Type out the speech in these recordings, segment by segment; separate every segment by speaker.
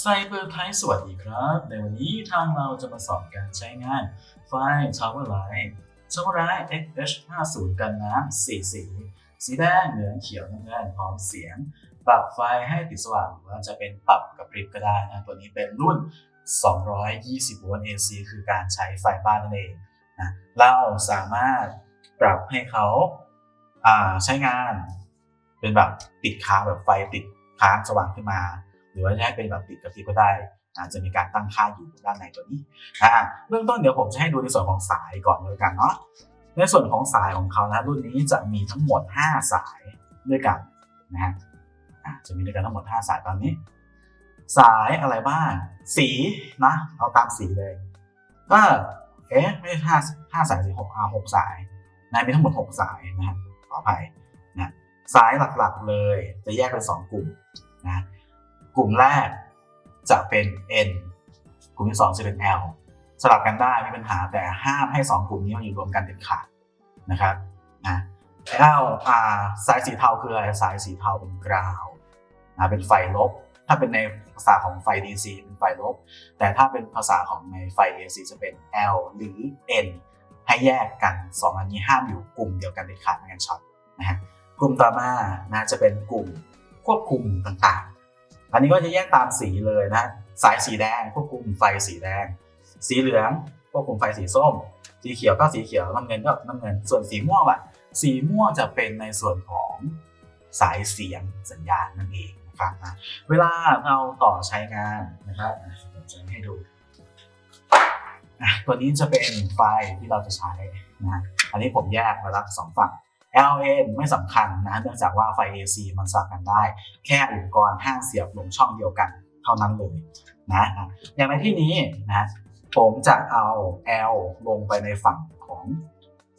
Speaker 1: ไซเบอร์ไทยสวัสดีครับ ในวันนี้ทางเราจะมาสอนการใช้งานไฟล์ Tower Light Tower Light XH50 กันน้ำสีสี สีแดงเหลืองเขียวน้ำเงินพร้อมเสียง ปรับไฟให้ติดสว่างหรือว่าจะเป็นปรับกับพริบก็ได้นะ ตัวนี้เป็นรุ่น 220 โวลต์ AC คือการใช้ไฟบ้านนั่นเองนะเราสามารถปรับให้เขาาใช้งาน เป็นแบบติดค้างแบบไฟติดค้างสว่างขึ้นมา รือว่าจะให้เป็นแบบติดกระพริบก็ได้อาจจะมีการตั้งค่าอยู่ด้านในตัวนี้อ่าเบื้องต้นเดี๋ยวผมจะให้ดูในส่วนของสายก่อนเลยกันเนาะในส่วนของสายของเขานะรุ่นนี้จะมีทั้งหมด 5 สายด้วยกันนะฮะจะมีด้วยกันทั้งหมด 5 สายตอนนี้ สายอะไรบ้าง สีนะเอาตามสีเลยก็เอ๊ะไม่ใช่ห้าห้าสายสิหกอ่าหกสายนะมีทั้งหมดหกสายนะฮะขออภัยนะสายหลักๆเลยจะแยกเป็นสองกลุ่มนะ กลุ่มแรกจะเป็น N กลุ่มที่สองจะเป็น L สลับกันได้ไม่เป็นปัญหาแต่ห้ามให้สองกลุ่มนี้มาอยู่รวมกันเด็ดขาดนะครับนะ L อ่าสายสีเทาคืออะไรสายสีเทาเป็นกราวนะเป็นไฟลบ ถ้าเป็นในภาษาของไฟ DC เป็นไฟลบ แต่ถ้าเป็นภาษาของในไฟ AC จะเป็น L หรือ N ให้แยกกัน 2 อันนี้ห้ามอยู่กลุ่มเดียวกันเด็ดขาดไม่งั้นช็อตนะฮะกลุ่มต่อมานะจะเป็นกลุ่มควบคุมต่างๆ อันนี้ก็จะแยกตามสีเลยนะ สายสีแดงควบคุมไฟสีแดง สีเหลืองควบคุมไฟสีส้ม สีเขียวก็สีเขียวน้ำเงินก็น้ำเงิน ส่วนสีม่วงล่ะ สีม่วงจะเป็นในส่วนของสายเสียงสัญญาณนั่นเองนะครับนะเวลาเราต่อใช้งานนะครับผมจะให้ดูตัวนี้จะเป็นไฟที่เราจะใช้นะอันนี้ผมแยกมาแล้วสองฝั่ง LN ไม่สำคัญนะเนื่องจากว่าไฟ AC มันสลับกันได้ แค่อุปกรณ์ห้างเสียบลงช่องเดียวกันเท่านั้นเลยนะอย่างในที่นี้นะผมจะเอา L ลงไปในฝั่งของ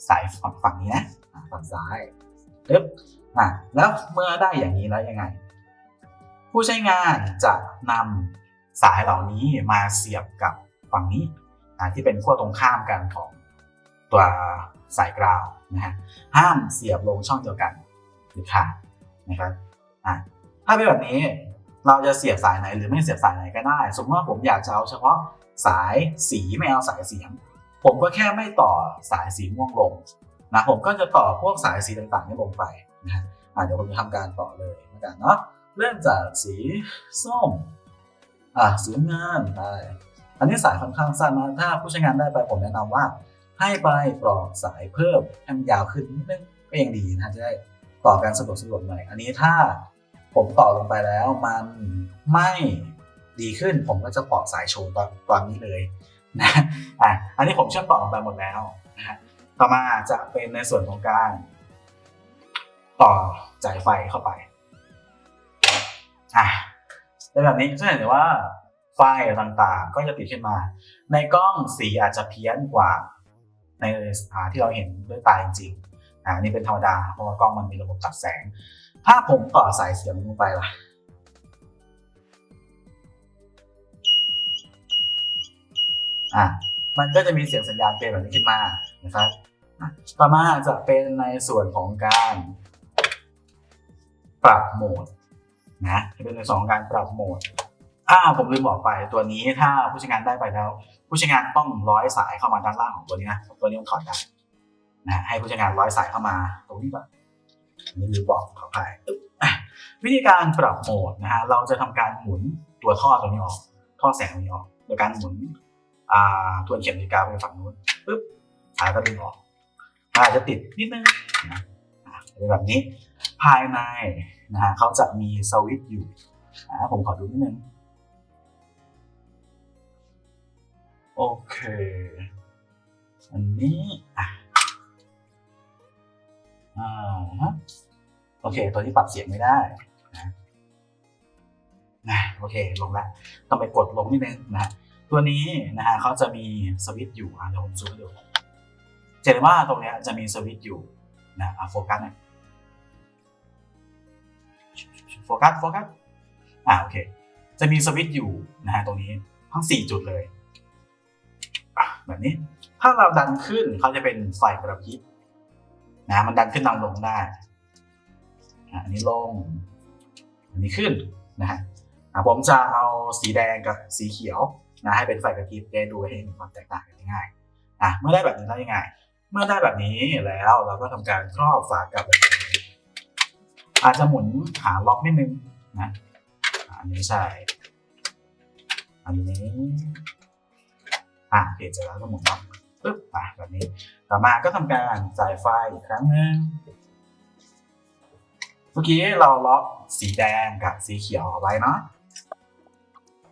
Speaker 1: สายฝั่งฝั่งนี้นะฝั่งซ้ายปึ๊บอะแล้วเมื่อได้อย่างนี้แล้วยังไง ผู้ใช้งานจะนำสายเหล่านี้มาเสียบกับฝั่งนี้อะที่เป็นขั้วตรงข้ามกันของตัว สายกราวนะฮะห้ามเสียบลงช่องเดียวกันเด็ดขาดนะครับอะถ้าเป็นแบบนี้เราจะเสียบสายไหนหรือไม่เสียบสายไหนก็ได้ สมมติว่าผมอยากจะเอาเฉพาะสายสีไม่เอาสายเสียง ผมก็แค่ไม่ต่อสายสีม่วงลงนะผมก็จะต่อพวกสายสีต่างๆนี้ลงไปนะอะเดี๋ยวผมจะทำการต่อเลยแล้วกันเนาะเริ่มจากสีส้มอะสีเงินไปอันนี้สายค่อนข้างสั้นนะถ้าผู้ใช้งานได้ไปผมแนะนำว่า ให้ไปปลอกสายเพิ่มให้มันยาวขึ้นนิดนึงก็ยังดีนะจะได้ต่อการสะดวกสะดวกหน่อย อันนี้ถ้าผมต่อลงไปแล้วมันไม่ดีขึ้น ผมก็จะปลอกสายโชว์ตอนตอนนี้เลยนะอะอันนี้ผมเชื่อมต่อลงไปหมดแล้วนะฮะต่อมาจะเป็นในส่วนของการต่อจ่ายไฟเข้าไปอะในแบบนี้จะเห็นว่าไฟต่างๆ ก็จะติดขึ้นมา ในกล้องสีอาจจะเพี้ยนกว่า ในอ่าที่เราเห็นด้วยตาจริงๆอ่านี่เป็นธรรมดาเพราะว่ากล้องมันมีระบบตัดแสง ถ้าผมต่อสายเสียงลงไปล่ะอะมันก็จะมีเสียงสัญญาณเปลี่ยนแบบนี้ขึ้นมานะครับต่อมาจะเป็นในส่วนของการปรับโหมดนะจะเป็นในส่วนของการปรับโหมด อ่าผมลืมบอกไปตัวนี้ถ้าผู้ใช้งานได้ไปแล้ว ผู้ใช้งานต้องร้อยสายเข้ามาด้านล่างของตัวนี้นะตัวนี้มันถอดได้นะให้ผู้ใช้งานร้อยสายเข้ามาตรงนี้ก่อนนี่ลืมบอกขออภัยวิธีการปรับโหมดนะฮะเราจะทำการหมุนตัวท่อตัวนี้ออกท่อแสงตัวนี้ออกโดยการหมุนอ่าทวนเข็มนาฬิกาไปฝั่งนู้นปึ๊บสายก็ดึงออกอาจจะติดนิดนึงนะอะเป็นแบบนี้ภายในนะฮะเขาจะมีสวิตช์อยู่อ่าผมขอดูนิดนึง โอเค อันนี้อะอ่าฮะโอเค ตัวที่ปรับเสียงไม่ได้นะนะโอเค ลงแล้วต้องไปกดลงนิดนึงนะตัวนี้นะฮะเขาจะมีสวิตช์อยู่อะเดี๋ยวผมซูมให้ดูจะเห็นว่าตรงเนี้ยจะมีสวิตช์อยู่นะอะโฟกัสหน่อยโฟกัสโฟกัสอ่าโอเค จะมีสวิตช์อยู่นะฮะตรงนี้ทั้ง 4 จุดเลย แบบนี้ ถ้าเราดันขึ้นเขาจะเป็นไฟกระพริบนะมันดันขึ้นดันลงได้อันนี้ลง อันนี้ขึ้นนะฮะผมจะเอาสีแดงกับสีเขียวนะให้เป็นไฟกระพริบได้ดูให้เห็นความแตกต่างกันง่ายอะเมื่อได้แบบนี้แล้วยังไง เมื่อได้แบบนี้แล้วเราก็ทำการครอบฝากลับแบบนี้อาจจะหมุนหาล็อกนิดนึงนะอะอันนี้ใช่อันนี้ อะเปลี่ยนเสร็จแล้วก็หมุนล็อกปึ๊บไปแบบนี้ ต่อมาก็ทำการจ่ายไฟอีกครั้งหนึ่งเมื่อกี้เราล็อกสีแดงกับสีเขียวเอาไว้เนาะ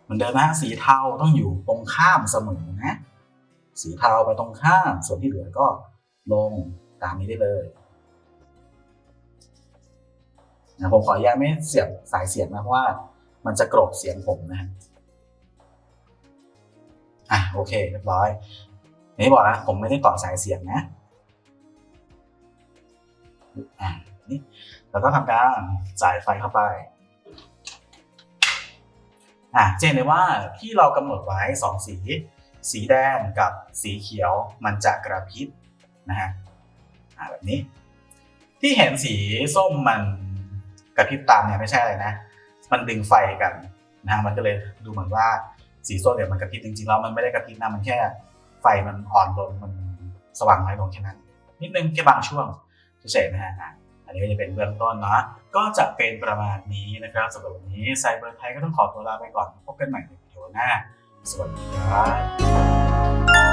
Speaker 1: เหมือนเดิมนะสีเทาต้องอยู่ตรงข้ามเสมอนะ สีเทาไปตรงข้าม ส่วนที่เหลือก็ลงตามนี้ได้เลยนะผมขออนุญาตไม่เสียบสายเสียงนะเพราะว่ามันจะกรบเสียงผมนะ อะโอเคเรียบร้อยอย่างที่บอกนะผมไม่ได้ต่อสายเสียงนะอะนี่แล้วก็ทำการจ่ายไฟเข้าไปอะเจนเลยว่าที่เรากำหนดไว้สองสี สีแดงกับสีเขียวมันจะกระพริบนะฮะอะแบบนี้ ที่เห็นสีส้มมันกระพริบตามเนี่ยไม่ใช่อะไรนะ มันดึงไฟกันนะฮะมันก็เลยดูเหมือนว่า สีส้มเนี่ยมันกระพริบจริงๆแล้วมันไม่ได้กระพริบนะมันแค่ ไฟมันอ่อนลงมันสว่างน้อยลงแค่นั้น นิดนึงแค่บางช่วงเฉยๆนะฮะอันนี้ก็จะเป็นเบื้องต้นเนาะก็จะเป็นประมาณนี้นะครับสำหรับวันนี้ไซเบอร์ไทยก็ต้องขอตัวลาไปก่อนพบกันใหม่ในวิดีโอหน้าสวัสดีครับ